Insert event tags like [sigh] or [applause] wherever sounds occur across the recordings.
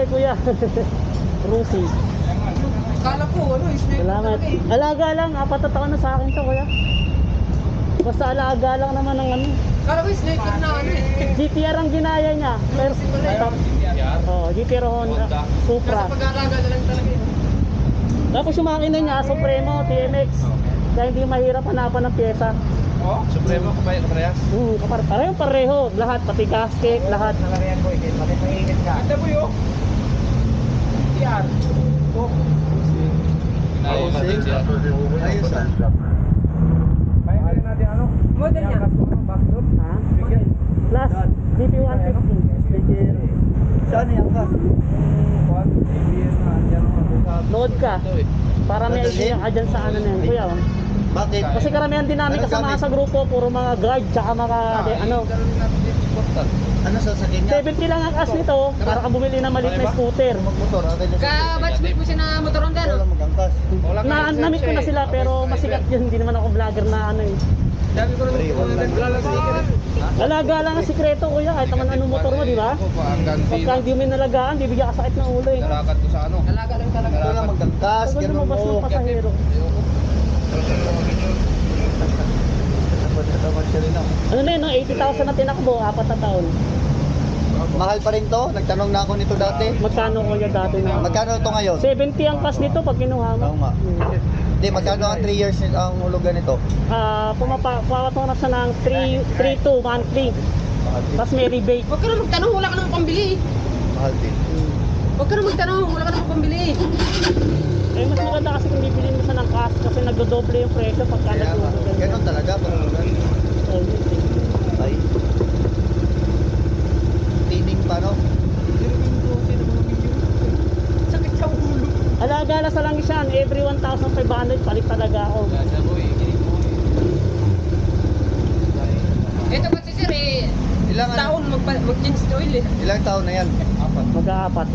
Ruse, kuya. [laughs] Rusi. Kala ko, ano, sniper Salamat. eh. Alaga lang, apat na taon na sa akin to, kuya. Basta alaga lang naman ng ano. Kala ko, sniper na ano eh. GTR ang ginaya niya. Pero, oh, GTR Honda, Supra. Nasa pag-aalaga na lang talaga eh. Tapos yung makina niya, Supremo, TMX. Kaya hindi mahirap hanapan ng pyesa. Oh, Supremo ko ba yung kaparehas? Hmm, kapar pareho pareho, lahat, pati gasket, lahat. Nakariyan ko, ikit. Bakit maingit ka? Anda mo yun. TR. Oh. Ayos, Ayos ah. Kaya kaya natin ano? Model niya. Backdoor. Ha? Plus, DP150. Sticker. Saan yan ka? Na, mga Load ka. Para may idea ka dyan sa ano na yan, kuya. Bakit? Kasi karamihan din namin kasama gamit? sa grupo, puro mga guard, tsaka mga, de, ano. Ano sasakyan niya? 70 lang ang cash nito, para ka bumili ng maliit na scooter. Magmotor, akin na Ka-batchmate mo siya na motor Honda, no? Wala. Na, namit ko na sila, pero masikat yun, hindi naman ako vlogger na ano eh. Dami ko eh. Alaga lang ang sikreto, kuya, kahit naman anong motor mo, di ba? Pagka hindi mo nalagaan, bibigyan ka sakit ng ulo eh. Narakat ko sa ano. Alaga lang talaga. Wala magangkas. Pag Ganun mo. ng pasahero. Dapat naman siya rin ako. Ano na yun, no? 80,000 na tinakbo, apat na taon. Mahal pa rin to? Nagtanong na ako nito dati. Magkano kuya dati na? Magkano to ngayon? 70 ang cash nito pag kinuha mo. Oo nga. Hindi, magkano ang 3 years ang hulugan nito? Ah, pumapa pumapato na ng 3 3 2 monthly. Mahal din. Tapos may rebate. Huwag ka na magtanong, wala ka namang pambili. Mahal din. Huwag ka na magtanong, wala ka namang pambili. Eh mas maganda kasi kung bibili mo siya ng cash kasi nagdodoble yung presyo pagka Kaya nga, nagdodoble. ganun talaga. Pag Ay. Tining pa, no? Sakit sa ulo. Alaga na sa lang siya, every 1,500 palit talaga ako. Ito kasi sir eh, Ilang, ano, mag-change oil eh. ilang taon na yan? Apat. Mag-aapat.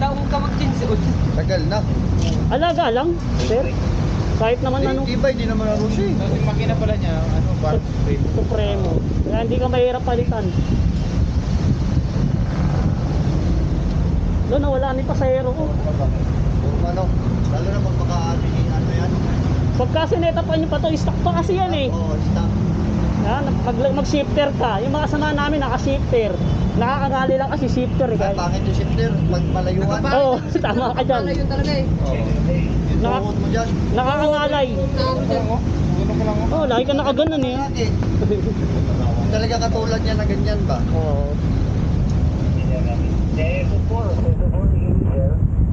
Taon ka mag-change oil. Tagal na. Alaga lang, sir. Kahit naman ano, Di, iba, hindi naman ano siya eh. Tapos yung makina pala niya, ano, bar Supremo. supremo. Kaya hindi ka mahirap palitan. Doon nawala ni pasahero ko. Kung ano, lalo na pag makaano ano yan. Pagka sineta pa niyo pa to, stock pa kasi yan eh. Oo, stop. Ha, mag, mag-shifter ka. Yung mga kasama namin naka-shifter. Nakakagali lang kasi shifter eh. Ay, Kaya, pangit yung shifter, pag malayuan. Nakapangit. Oo, tama ka dyan. Wala yun talaga eh. Oo. Yung Naka- tuhod mo dyan. nakakangalay. Gusto ko lang oh. Oh, lagi ka nakaganon eh. Talaga katulad niya na ganyan ba? Oo.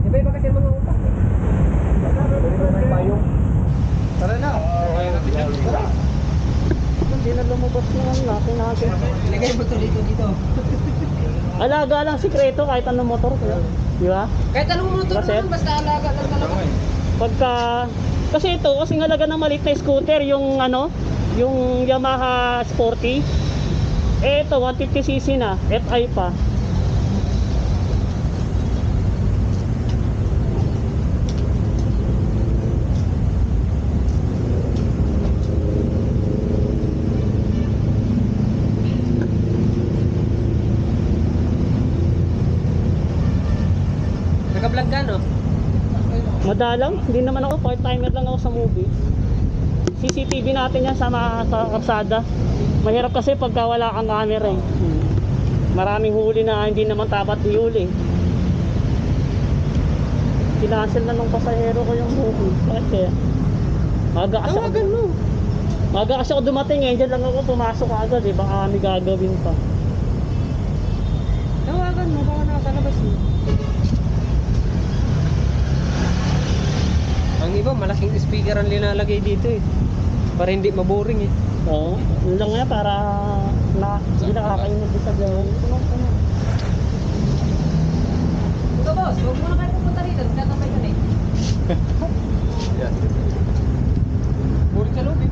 Iba-iba kasi ang mga utak. Tara na. Kaya natin yan. Tara. Hindi na lumabas naman natin natin. Ilagay mo to dito dito. Alaga lang sikreto kahit anong motor. Di ba? Kahit anong motor Baset? naman, basta alaga lang talaga. Pagka kasi ito kasi halaga ng maliit na scooter yung ano, yung Yamaha Sporty. Eh ito 150cc na, FI pa. Naka-vlog ka no? Madalang, hindi naman ako part timer lang ako sa movie. CCTV natin yan sa, mga, sa kapsada. Mahirap kasi pagka wala kang camera eh. Maraming huli na hindi naman dapat ihuli. Kinancel na nung pasahero ko yung movie. Bakit kaya? Maga kasi ako, mo. maga kasi ako dumating eh. Diyan lang ako pumasok agad eh. Baka may gagawin pa. Tawagan mo, baka nasa labas mo. Ang iba, malaking speaker ang linalagay dito eh. Para hindi maboring eh. Oo. Yun lang nga para na, hindi nakakainig sa gawin. Ito boss, huwag mo na kayo pupunta dito. Tatapay ka na eh. [laughs] Yan. Bulit sa loob eh.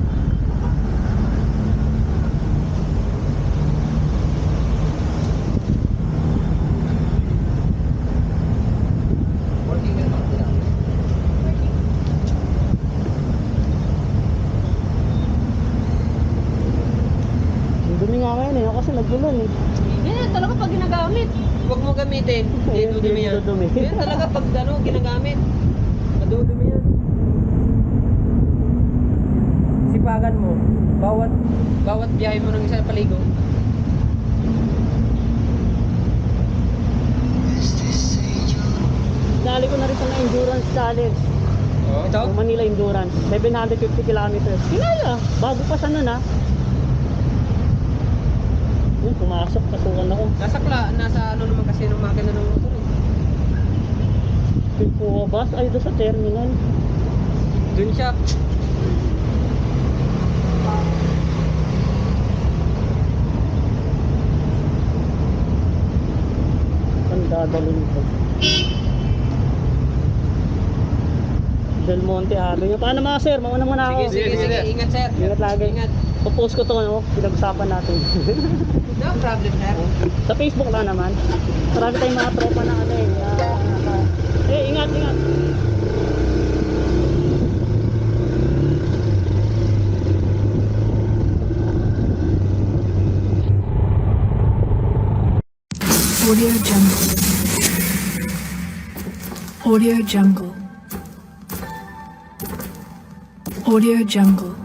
Ang dumi nga ngayon eh. Kasi nagulan eh. Yan, talaga pag ginagamit. Gamit. Huwag mo gamitin. [laughs] Hindi dudumi yan. dudumi. Yan talaga pag ano, ginagamit. Madudumi yan. Sipagan mo. Bawat bawat biyahe mo ng isang paligo. Dali ko na rin sa na endurance challenge. Ito? Yung Manila Endurance. 750 kilometers. Kinaya. Bago pa sa nun ah. Pumasok. Kasukan ako. Nasa kla, nasa ano naman kasi ng makina ng motor eh. Yung Pua bus. Ay, doon sa terminal. Doon siya. Saan dadalhin ko? Del Monte Avenue. Paano mga sir? Mauna muna ako. Sige, sige, sige. Ingat sir. Ingat lagi. Ingat. Popost ko to, no? Pinag-usapan natin. [laughs] No problem sir. sa Facebook lang naman. Marami tayong mga tropa na ano eh. Na, na- eh, ingat, ingat. Audio Jungle. Audio Jungle. Audio Jungle.